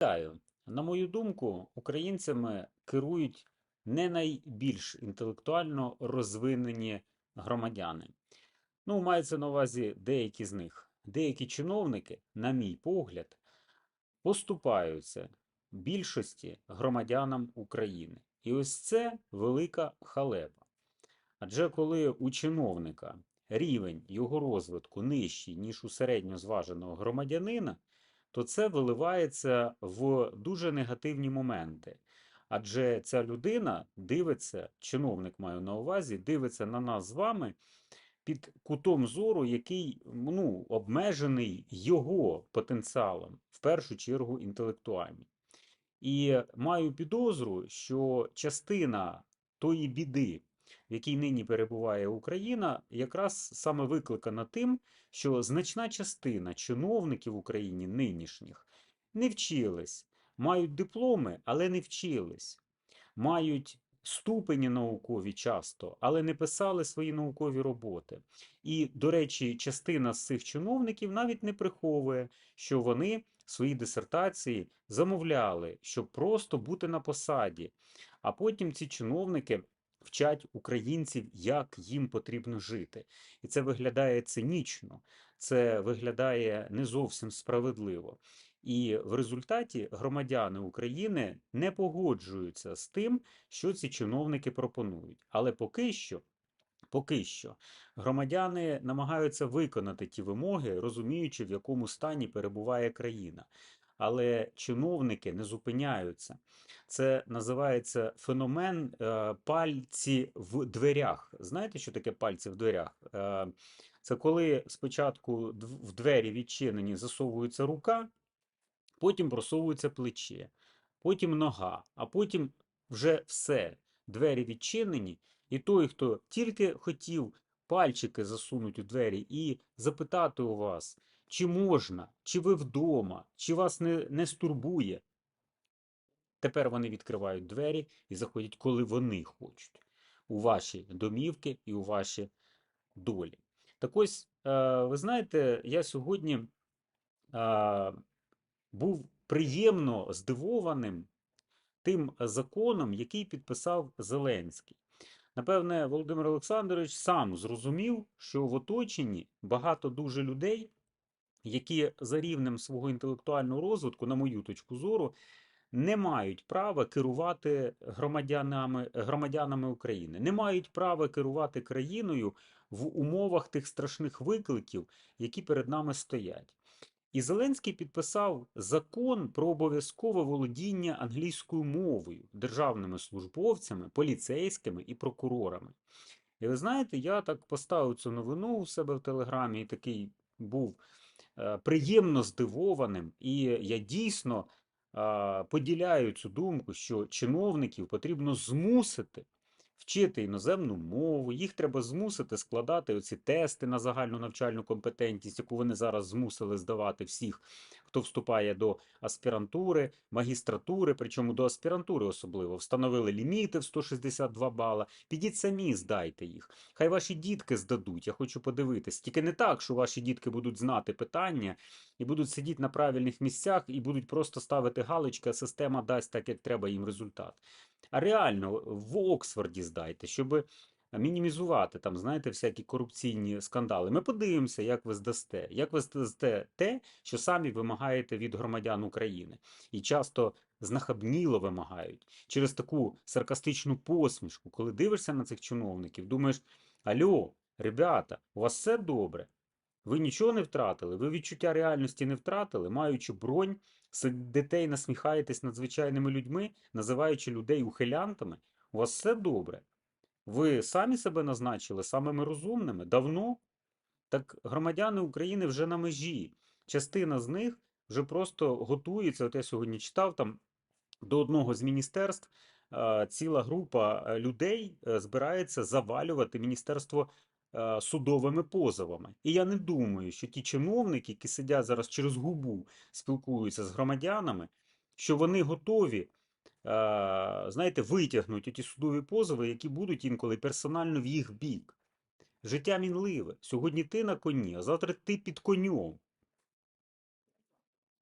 Вітаю. На мою думку, українцями керують не найбільш інтелектуально розвинені громадяни. Ну, мається на увазі деякі з них. Деякі чиновники, на мій погляд, поступаються більшості громадянам України. І ось це велика халепа. Адже коли у чиновника рівень його розвитку нижчий, ніж у середньозваженого громадянина, то це виливається в дуже негативні моменти. Адже ця людина дивиться, чиновник маю на увазі, дивиться на нас з вами під кутом зору, який ну, обмежений його потенціалом, в першу чергу інтелектуальним. І маю підозру, що частина тої біди, в якій нині перебуває Україна, якраз саме викликана тим, що значна частина чиновників в Україні нинішніх не вчились, мають дипломи, але не вчились, мають ступені наукові часто, але не писали свої наукові роботи. І, до речі, частина з цих чиновників навіть не приховує, що вони свої дисертації замовляли, щоб просто бути на посаді. А потім ці чиновники вчать українців, як їм потрібно жити. І це виглядає цинічно, це виглядає не зовсім справедливо. І в результаті громадяни України не погоджуються з тим, що ці чиновники пропонують. Але поки що. Поки що громадяни намагаються виконати ті вимоги, розуміючи, в якому стані перебуває країна. Але чиновники не зупиняються. Це називається феномен е, пальці в дверях. Знаєте, що таке пальці в дверях? Е, Це коли спочатку в двері відчинені засовується рука, потім просовується плече, потім нога, а потім вже все. Двері відчинені, і той, хто тільки хотів пальчики засунути у двері і запитати у вас, чи можна, чи ви вдома, чи вас не, не стурбує. Тепер вони відкривають двері і заходять, коли вони хочуть, у ваші домівки і у ваші долі. Так ось, е, ви знаєте, я сьогодні е, був приємно здивованим тим законом, який підписав Зеленський. Напевне, Володимир Олександрович сам зрозумів, що в оточенні багато дуже людей, які за рівнем свого інтелектуального розвитку, на мою точку зору, не мають права керувати громадянами, громадянами України, не мають права керувати країною в умовах тих страшних викликів, які перед нами стоять. І Зеленський підписав закон про обов'язкове володіння англійською мовою державними службовцями, поліцейськими і прокурорами. І ви знаєте, я так поставив цю новину у себе в Телеграмі і такий був приємно здивованим. І я дійсно е, поділяю цю думку, що чиновників потрібно змусити вчити іноземну мову, їх треба змусити складати оці тести на загальну навчальну компетентність, яку вони зараз змусили здавати всіх, хто вступає до аспірантури, магістратури, причому до аспірантури особливо. Встановили ліміти в 162 бала. Підіть самі, здайте їх. Хай ваші дітки здадуть. Я хочу подивитись. Тільки не так, що ваші дітки будуть знати питання і будуть сидіти на правильних місцях і будуть просто ставити галочки, а система дасть так, як треба їм результат. А реально в Оксфорді здайте, щоб мінімізувати там, знаєте, всякі корупційні скандали. Ми подивимося, як ви здасте, як ви здасте те, що самі вимагаєте від громадян України, і часто знахабніло вимагають через таку саркастичну посмішку, коли дивишся на цих чиновників, думаєш: Альо, ребята, у вас все добре. Ви нічого не втратили, ви відчуття реальності не втратили, маючи бронь, і насміхаєтесь над звичайними людьми, називаючи людей ухилянтами. У вас все добре. Ви самі себе назначили самими розумними давно. Так громадяни України вже на межі. Частина з них вже просто готується. От я сьогодні читав там до одного з міністерств. Ціла група е, людей е, збирається завалювати міністерство е, судовими позовами. І я не думаю, що ті чиновники, які сидять зараз через губу, спілкуються з громадянами, що вони готові, знаєте, витягнути ті судові позови, які будуть інколи персонально в їх бік. Життя мінливе. Сьогодні ти на коні, а завтра ти під конем.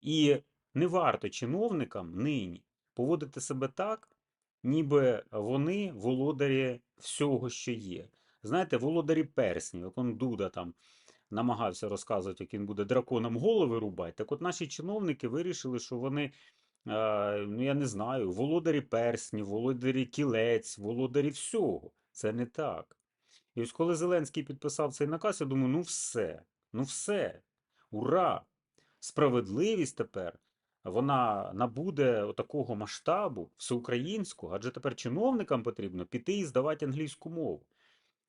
І не варто чиновникам нині поводити себе так, ніби вони володарі всього, що є. Знаєте, володарі перснів, як он Дуда там намагався розказувати, як він буде драконом голови рубати. Так от наші чиновники вирішили, що вони, ну я не знаю, володарі перснів, володарі кілець, володарі всього. Це не так. І ось коли Зеленський підписав цей наказ, я думаю, ну все, ну все, ура! Справедливість тепер вона набуде такого масштабу всеукраїнського, адже тепер чиновникам потрібно піти і здавати англійську мову.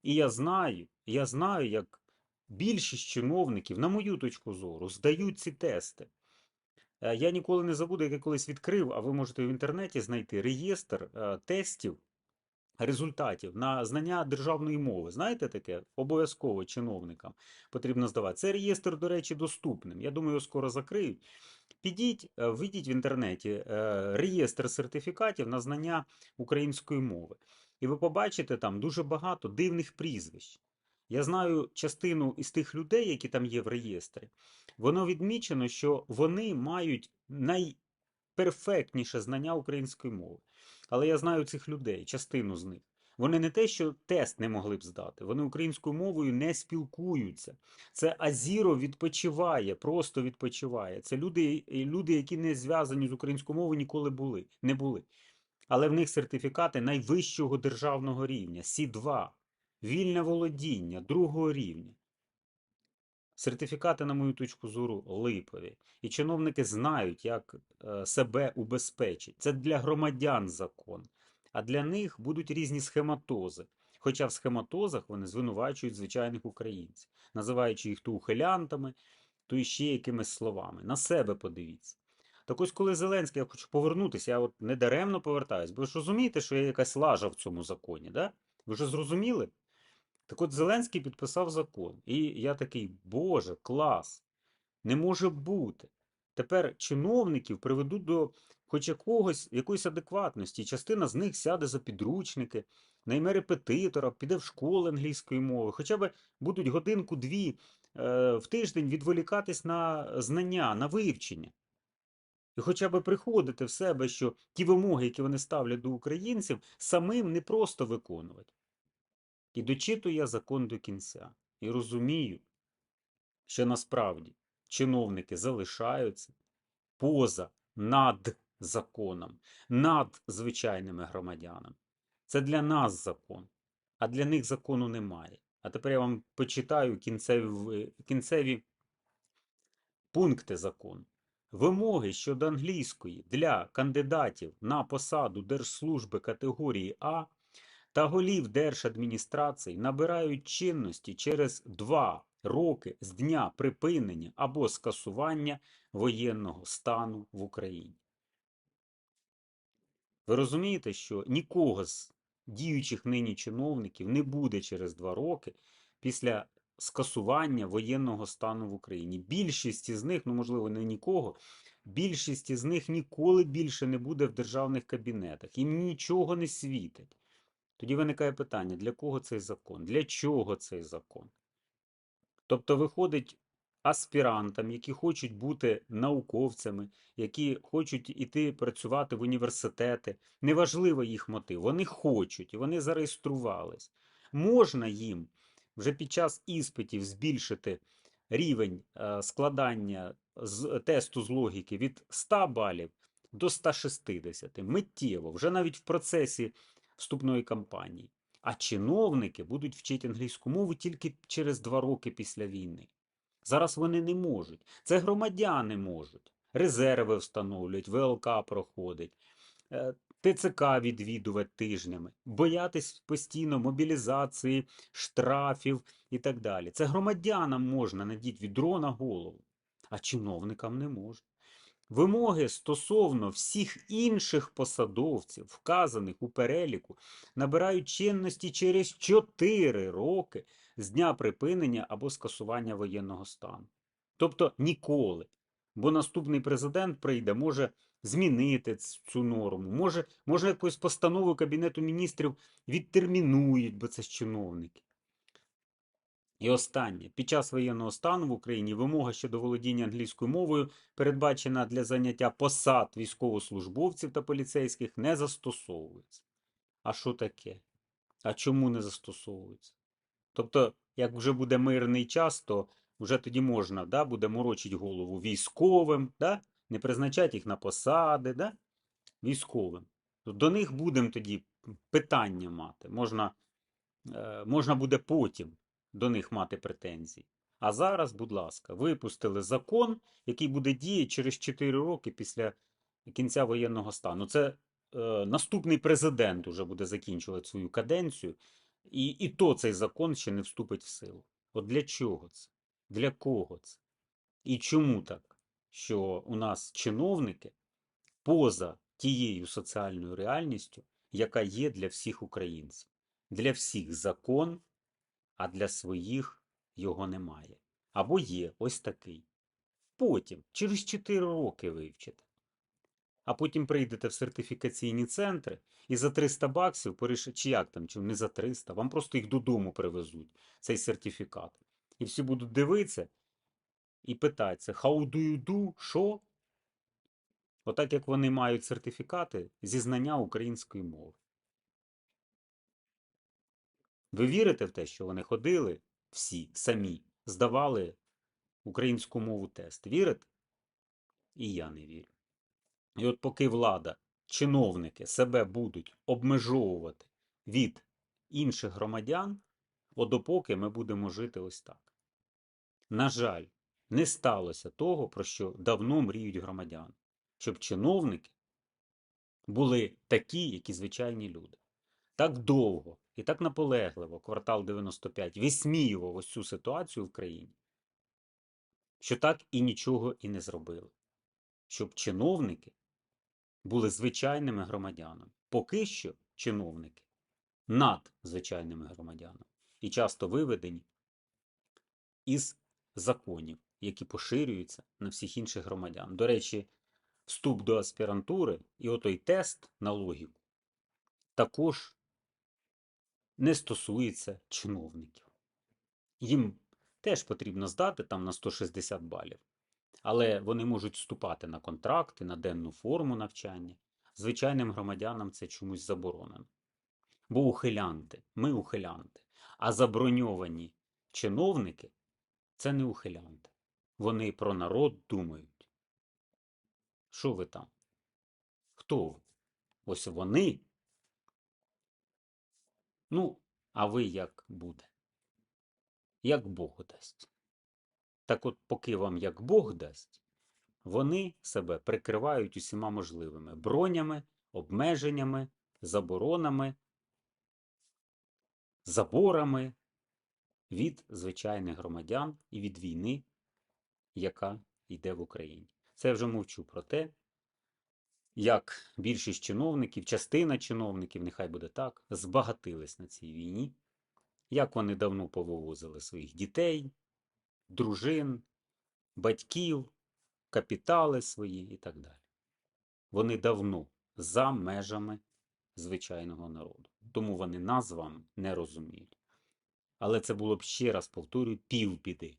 І я знаю, я знаю, як більшість чиновників, на мою точку зору, здають ці тести. Е, Я ніколи не забуду, як я колись відкрив, а ви можете в інтернеті знайти реєстр е, тестів результатів на знання державної мови. Знаєте таке? Обов'язково чиновникам потрібно здавати. Це реєстр, до речі, доступним. Я думаю, його скоро закриють. Підіть, е, введіть в інтернеті реєстр сертифікатів на знання української мови. І ви побачите там дуже багато дивних прізвищ. Я знаю частину із тих людей, які там є в реєстрі. Воно відмічено, що вони мають найперфектніше знання української мови. Але я знаю цих людей, частину з них. Вони не те, що тест не могли б здати, вони українською мовою не спілкуються. Це Азіро відпочиває, просто відпочиває. Це люди, люди, які не зв'язані з українською мовою, ніколи були, не були. Але в них сертифікати найвищого державного рівня Сі2, вільне володіння другого рівня. Сертифікати, на мою точку зору, липові. І чиновники знають, як е, себе убезпечить. Це для громадян закон. А для них будуть різні схематози. Хоча в схематозах вони звинувачують звичайних українців, називаючи їх то ухилянтами, то іще якимись словами. На себе подивіться. Так ось, коли Зеленський, я хочу повернутися, я от не даремно повертаюсь, бо ви ж розумієте, що є якась лажа в цьому законі, да? Ви ж зрозуміли? Так от Зеленський підписав закон. І я такий, Боже, клас! Не може бути. Тепер чиновників приведуть до хоч якогось, якоїсь адекватності. Частина з них сяде за підручники, найме репетитора, піде в школу англійської мови, хоча б будуть годинку-дві е, в тиждень відволікатись на знання, на вивчення. І хоча б приходити в себе, що ті вимоги, які вони ставлять до українців, самим не просто виконувати. І дочитую я закон до кінця. І розумію, що насправді чиновники залишаються поза над законом, над звичайними громадянами. Це для нас закон, а для них закону немає. А тепер я вам почитаю кінцеві, кінцеві пункти закону. Вимоги щодо англійської для кандидатів на посаду держслужби категорії А та голів держадміністрацій набирають чинності через два роки з дня припинення або скасування воєнного стану в Україні. Ви розумієте, що нікого з діючих нині чиновників не буде через два роки після скасування воєнного стану в Україні. Більшість із них, ну можливо, не нікого, більшість із них ніколи більше не буде в державних кабінетах. Їм нічого не світить. Тоді виникає питання, для кого цей закон? Для чого цей закон? Тобто виходить аспірантам, які хочуть бути науковцями, які хочуть іти працювати в університети. Неважливо їх мотив. Вони хочуть, і вони зареєструвались. Можна їм вже під час іспитів збільшити рівень е, складання з тесту з логіки від 100 балів до 160 миттєво, вже навіть в процесі вступної кампанії. А чиновники будуть вчити англійську мову тільки через два роки після війни. Зараз вони не можуть. Це громадяни можуть. Резерви встановлюють, ВЛК проходить, е, ТЦК відвідувати тижнями, боятись постійно мобілізації, штрафів і так далі. Це громадянам можна надіть відро на голову, а чиновникам не можна. Вимоги стосовно всіх інших посадовців, вказаних у переліку, набирають чинності через 4 роки з дня припинення або скасування воєнного стану. Тобто ніколи. Бо наступний президент прийде, може змінити цю норму, може, може якусь постанову Кабінету міністрів відтермінують, бо це ж чиновники. І останнє. Під час воєнного стану в Україні вимога щодо володіння англійською мовою, передбачена для заняття посад військовослужбовців та поліцейських, не застосовується. А що таке? А чому не застосовується? Тобто, як вже буде мирний час, то вже тоді можна да, буде морочить голову військовим, да? не призначати їх на посади, да? військовим. До них будемо тоді питання мати. Можна, е, можна буде потім до них мати претензії. А зараз, будь ласка, випустили закон, який буде діяти через 4 роки після кінця воєнного стану. Це е, наступний президент уже буде закінчувати свою каденцію, і, і то цей закон ще не вступить в силу. От для чого це? Для кого це? І чому так, що у нас чиновники поза тією соціальною реальністю, яка є для всіх українців? Для всіх закон, а для своїх його немає. Або є ось такий. Потім, через 4 роки вивчите. А потім прийдете в сертифікаційні центри і за 300 баксів чи як там, чи не за 300, вам просто їх додому привезуть, цей сертифікат. І всі будуть дивитися і питатися, how do you do, що? Отак як вони мають сертифікати зі знання української мови. Ви вірите в те, що вони ходили всі самі, здавали українську мову тест? Вірите? І я не вірю. І от поки влада, чиновники себе будуть обмежовувати від інших громадян, от допоки ми будемо жити ось так. На жаль, не сталося того, про що давно мріють громадяни, щоб чиновники були такі, як і звичайні люди. Так довго і так наполегливо квартал 95 висміював ось цю ситуацію в країні, що так і нічого і не зробили. Щоб чиновники були звичайними громадянами. Поки що чиновники над звичайними громадянами і часто виведені із законів, які поширюються на всіх інших громадян. До речі, вступ до аспірантури і отой тест на логіку також не стосується чиновників. Їм теж потрібно здати там на 160 балів. Але вони можуть вступати на контракти, на денну форму навчання. Звичайним громадянам це чомусь заборонено. Бо ухилянти, ми ухилянти. А заброньовані чиновники це не ухилянти. Вони про народ думають. Що ви там? Хто ви? Ось вони. Ну, а ви як буде? Як Бог дасть. Так от, поки вам як Бог дасть, вони себе прикривають усіма можливими бронями, обмеженнями, заборонами, заборами від звичайних громадян і від війни, яка йде в Україні. Це я вже мовчу про те, як більшість чиновників, частина чиновників, нехай буде так, збагатились на цій війні, як вони давно повивозили своїх дітей дружин, батьків, капітали свої і так далі. Вони давно за межами звичайного народу. Тому вони нас з не розуміють. Але це було б ще раз повторюю, півбіди.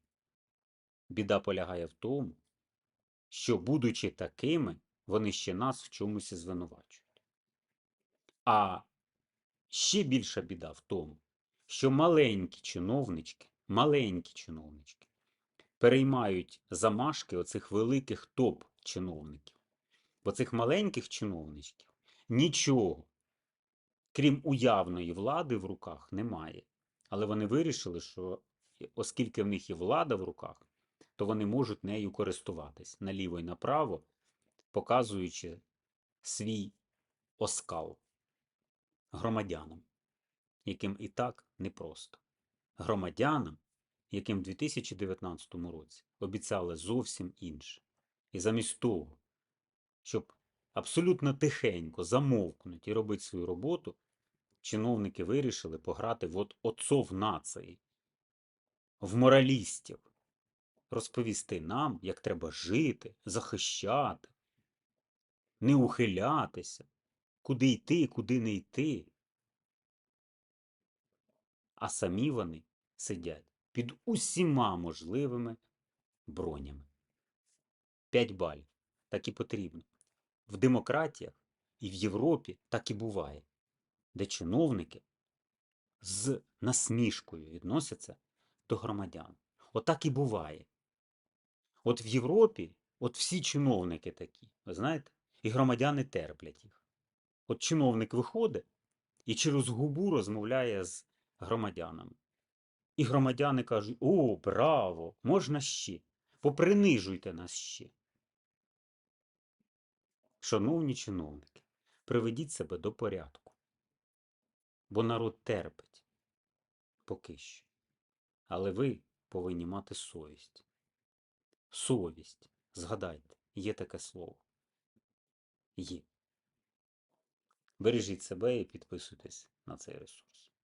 Біда полягає в тому, що, будучи такими, вони ще нас в чомусь звинувачують. А ще більша біда в тому, що маленькі чиновнички, маленькі чиновнички, переймають замашки оцих великих топ-чиновників. Бо цих маленьких чиновничків нічого, крім уявної влади в руках, немає. Але вони вирішили, що оскільки в них є влада в руках, то вони можуть нею користуватись наліво і направо, показуючи свій оскал громадянам, яким і так непросто. Громадянам, яким в 2019 році обіцяли зовсім інше. І замість того, щоб абсолютно тихенько замовкнути і робити свою роботу, чиновники вирішили пограти в от отцов нації, в моралістів, розповісти нам, як треба жити, захищати, не ухилятися, куди йти, куди не йти. А самі вони сидять під усіма можливими бронями. 5 балів. Так і потрібно. В демократіях і в Європі так і буває, де чиновники з насмішкою відносяться до громадян. Отак і буває. От в Європі, от всі чиновники такі, ви знаєте, і громадяни терплять їх. От чиновник виходить і через губу розмовляє з громадянами. І громадяни кажуть: о, браво! Можна ще. Попринижуйте нас ще. Шановні чиновники, приведіть себе до порядку. Бо народ терпить поки що. Але ви повинні мати совість. Совість. Згадайте, є таке слово. Є. Бережіть себе і підписуйтесь на цей ресурс.